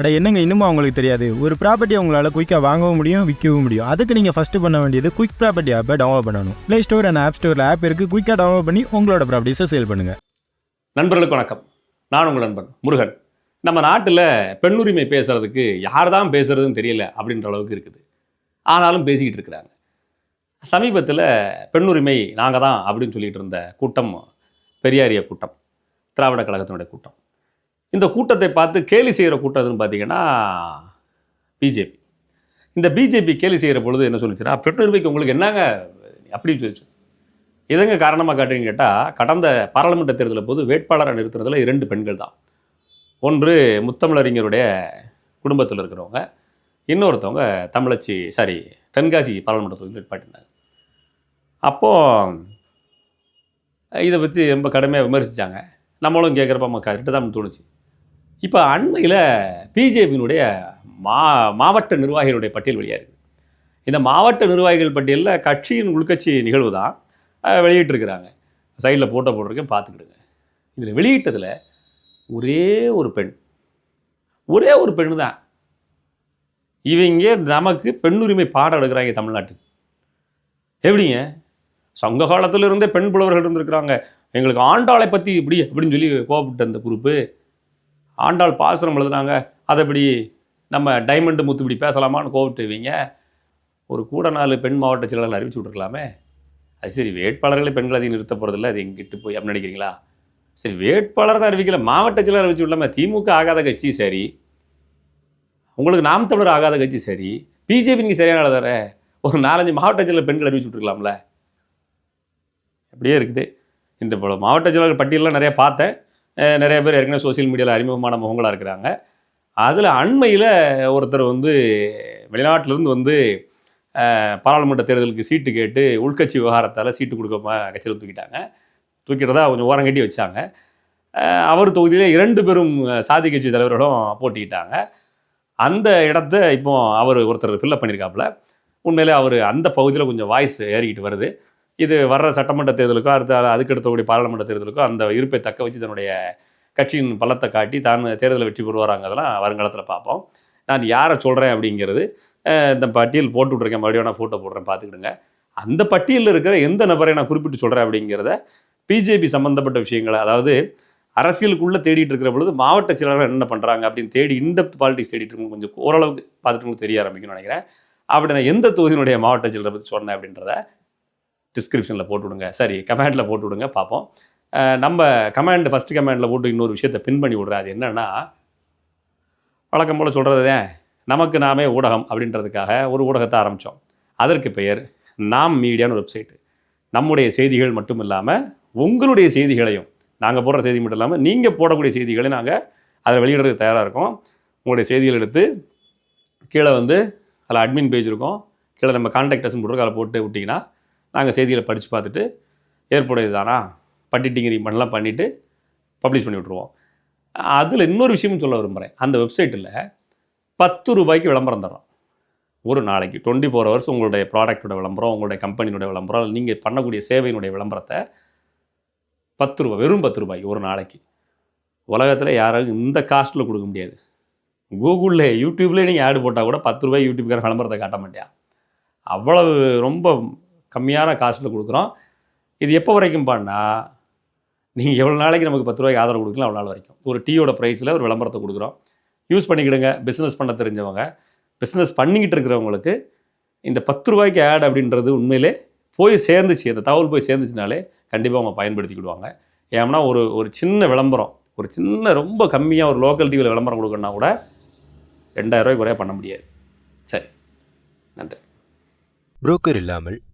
அட என்னங்க இன்னுமா அவங்களுக்கு தெரியாது? ஒரு ப்ராப்பர்ட்டி உங்களால் குயிக்காக வாங்கவும் முடியும் விற்கவும் முடியும். அதுக்கு நீங்கள் ஃபஸ்ட்டு பண்ண வேண்டியது குயிக் ப்ராப்பர்ட்டி ஆப்பை டவுன்லோட் பண்ணணும். ப்ளே ஸ்டோர் அண்ட் ஆப் ஸ்டோரில் ஆப் இருக்குது குயிக்காக டவுன்லோட் பண்ணி உங்களோட ப்ராப்பர்ட்டிஸை சேல் பண்ணுங்கள் நண்பர்களுக்கு வணக்கம். நான் உங்கள் நண்பன் முருகன். நம்ம நாட்டில் பெண்ணுரிமை பேசுகிறதுக்கு யார் தான் பேசுகிறதுன்னு தெரியல அப்படின்ற அளவுக்கு இருக்குது. ஆனாலும் பேசிக்கிட்டு இருக்கிறாங்க. சமீபத்தில் பெண்ணுரிமை நாங்கள் தான் அப்படின்னு சொல்லிகிட்டு இருந்த கூட்டம் பெரியாரிய கூட்டம் திராவிட கழகத்தினுடைய கூட்டம். இந்த கூட்டத்தை பார்த்து கேலி செய்கிற கூட்டம்னு பார்த்தீங்கன்னா பிஜேபி. இந்த பிஜேபி கேலி செய்கிற பொழுது என்ன சொல்லிச்சுன்னா பெண்ணுரிமைக்கு உங்களுக்கு என்னங்க அப்படின்னு சொல்லிச்சு. எதங்க காரணமாக காட்டுறீங்கன்னு கேட்டால் கடந்த பாராளுமன்ற தேர்தலில் போது வேட்பாளரை நிறுத்துறதுல இரண்டு பெண்கள் தான். ஒன்று முத்தமிழறிஞருடைய குடும்பத்தில் இருக்கிறவங்க இன்னொருத்தவங்க தமிழச்சி சாரி தென்காசி பாராளுமன்ற தொகுதியில் நிற்பாட்டினாங்க அப்போது இதை பற்றி ரொம்ப கடுமையாக விமர்சித்தாங்க நம்மளும் கேட்குறப்ப நம்ம கரெக்டு தான் தோணுச்சு. இப்போ அண்மையில் பிஜேபியினுடைய மா மாவட்ட நிர்வாகிகளுடைய பட்டியல் வெளியாக இருக்குது இந்த மாவட்ட நிர்வாகிகள் பட்டியலில் கட்சியின் உள்கட்சி நிகழ்வு தான் வெளியிட்டிருக்கிறாங்க. சைடில் ஃபோட்டோ போட்டிருக்கேன் பார்த்துக்கிடுங்க. இதில் வெளியிட்டதில் ஒரே ஒரு பெண். ஒரே ஒரு பெண் தான். இவங்க நமக்கு பெண்ணுரிமை பாடம் எடுக்கிறாங்க தமிழ்நாட்டுக்கு. எப்படிங்க? சங்க காலத்தில் இருந்தே பெண் புலவர்கள் இருந்திருக்கிறாங்க. எங்களுக்கு ஆண்டாளை பற்றி இப்படி அப்படின்னு சொல்லி கோபப்பட்ட அந்த குரூப்பு ஆண்டாள் பாசுரம் எழுதுனாங்க. அதைப்படி நம்ம டைமண்டு முத்துப்படி பேசலாமான்னு கோவிட்டுவீங்க ஒரு கூட நாலு பெண் மாவட்ட செயலாளர் அறிவிச்சு விட்ருக்கலாமே அது சரி வேட்பாளர்களே பெண்கள் அதிகம் நிறுத்த போகிறதில்ல அது எங்கிட்டு போய் அப்படின்னு நினைக்கிறீங்களா? சரி வேட்பாளர் தான் அறிவிக்கல மாவட்ட செயலாளர் அறிவிச்சு விடலாமே. திமுக ஆகாத கட்சி சரி. உங்களுக்கு நாம் தமிழர் ஆகாத கட்சி சரி. பிஜேபி நீங்கள் சரியான ஆளு தானே. ஒரு நாலஞ்சு மாவட்ட செயலர் பெண்கள் அறிவிச்சு விட்ருக்கலாம்ல அப்படியே இருக்குது. இந்த மாவட்ட செயலாளர் பட்டியலாம் நிறையா பார்த்தேன். நிறைய பேர் ஏற்கனவே சோஷியல் மீடியாவில் அறிமுகமான முகங்களாக இருக்கிறாங்க. அதில் அண்மையில் ஒருத்தர் வந்து வெளிநாட்டிலேருந்து வந்து பாராளுமன்ற தேர்தலுக்கு சீட்டு கேட்டு உள்கட்சி விவகாரத்தால் சீட்டு கொடுக்காம கட்சியில் தூக்கிட்டாங்க. தூக்கிட்டதா கொஞ்சம் ஓரம் கட்டி வச்சாங்க. அவர் தொகுதியில் இரண்டு பெரும் சாதி கட்சி தலைவர்களும் போட்டிக்கிட்டாங்க அந்த இடத்த இப்போ அவர் ஒருத்தர் ஃபில்லப் பண்ணியிருக்காப்புல உண்மையிலே அவர் அந்த பகுதியில் கொஞ்சம் வாய்ஸ் ஏறிக்கிட்டு வருது. இது வர்ற சட்டமன்ற தேர்தலுக்கோ அடுத்த அதுக்கு அடுத்தபடி பாராளுமன்ற தேர்தலுக்கோ அந்த இருப்பை தக்க வச்சு தன்னுடைய கட்சியின் பலத்தை காட்டி தான் தேர்தலில் வெற்றி பெறுவாராங்கிறதெல்லாம் வருங்காலத்தில் பார்ப்போம். நான் யாரை சொல்கிறேன் அப்படிங்கிறது இந்த பட்டியல் போட்டு விட்ருக்கேன் மறுபடியும் நான் ஃபோட்டோ போடுறேன் பார்த்துக்கிடுங்க. அந்த பட்டியலில் இருக்கிற எந்த நபரை நான் குறிப்பிட்டு சொல்கிறேன் அப்படிங்கிறத பிஜேபி சம்மந்தப்பட்ட விஷயங்களை அதாவது அரசியலுக்குள்ளே தேடிட்டு இருக்கிற பொழுது மாவட்ட செயலாளர் என்ன பண்ணுறாங்க அப்படின்னு தேடி இன்டெப்த் பாலிடிக்ஸ் தேடிட்டு இருக்கும் கொஞ்சம் ஓரளவுக்கு பார்த்துட்டு உங்களுக்கு தெரிய ஆரம்பிக்கும்னு நினைக்கிறேன். அப்படி நான் எந்த தொகுதியினுடைய மாவட்ட செயலரை பற்றி சொன்னேன் அப்படின்றத டிஸ்கிரிப்ஷனில் போட்டு விடுங்க சரி கமெண்ட்டில் போட்டு விடுங்க பார்ப்போம் நம்ம கமெண்ட் ஃபஸ்ட்டு கமெண்டில் போட்டு இன்னொரு விஷயத்தை பின் பண்ணி விடுறாரு அது என்னென்னா வழக்கம் போல் சொல்கிறது நமக்கு நாமே ஊடகம் அப்படின்றதுக்காக ஒரு ஊடகத்தை ஆரம்பித்தோம் அதற்கு பெயர் நாம் மீடியான்னு வெப்சைட்டு நம்முடைய செய்திகள் மட்டும் இல்லாமல் உங்களுடைய செய்திகளையும் நாங்கள் போடுற செய்தி மட்டும் இல்லாமல் நீங்கள் போடக்கூடிய செய்திகளை நாங்கள் அதில் வெளியிடுறதுக்கு தயாராக இருக்கோம். உங்களுடைய செய்திகள் எடுத்து கீழே வந்து அதில் அட்மின் பேஜ் இருக்கும். கீழே நம்ம கான்டாக்டர்ஸ் போட்டு அதில் போட்டு விட்டிங்கன்னா நாங்கள் செய்திகளை படித்து பார்த்துட்டு ஏற்புடையது தானா? பட்டிட்டிங்கிரி பண்ணலாம் பண்ணிவிட்டு பப்ளிஷ் பண்ணி விட்ருவோம் அதில் இன்னொரு விஷயமும் சொல்ல விரும்புகிறேன் அந்த வெப்சைட்டில் பத்து ரூபாய்க்கு விளம்பரம் தரோம் ஒரு நாளைக்கு டுவெண்ட்டி ஃபோர் ஹவர்ஸ் உங்களுடைய ப்ராடக்ட்டோட விளம்பரம் உங்களுடைய கம்பெனியோட விளம்பரம் நீங்கள் பண்ணக்கூடிய சேவையினுடைய விளம்பரத்தை பத்து ரூபாய் வெறும் பத்து ரூபாய்க்கு ஒரு நாளைக்கு. உலகத்தில் யாரும் இந்த காஸ்ட்டில் கொடுக்க முடியாது. கூகுளில் யூடியூப்லேயே நீங்கள் ஆடு போட்டால் கூட பத்து ரூபாய் யூடியூப்கார விளம்பரத்தை காட்ட மாட்டியா? அவ்வளவு ரொம்ப கம்மியான காஸ்ட்டில் கொடுக்குறோம். இது எப்போ வரைக்கும் பண்ணால் நீங்கள் எவ்வளோ நாளைக்கு நமக்கு பத்து ரூபாய்க்கு ஆதரவு கொடுக்கலாம் அவ்வளோ நாள் வரைக்கும். ஒரு டீயோட ப்ரைஸில் ஒரு விளம்பரத்தை கொடுக்குறோம். யூஸ் பண்ணிக்கிடுங்க. பிஸ்னஸ் பண்ண தெரிஞ்சவங்க. பிஸ்னஸ் பண்ணிக்கிட்டு இருக்கிறவங்களுக்கு இந்த பத்து ரூபாய்க்கு ஆட் அப்படின்றது உண்மையிலே போய் சேர்ந்துச்சு. அந்த தகவல் போய் சேர்ந்துச்சுனாலே கண்டிப்பாக அவங்க பயன்படுத்திக்கிடுவாங்க. ஏன்னா ஒரு ஒரு சின்ன விளம்பரம் ஒரு சின்ன ரொம்ப கம்மியாக ஒரு லோக்கல் டிவியில் விளம்பரம் கொடுக்கணும்னா கூட ரெண்டாயிரம் ரூபாய்க்கு குறைய பண்ண முடியாது. சரி. நன்றி. புரோக்கர் இல்லாமல்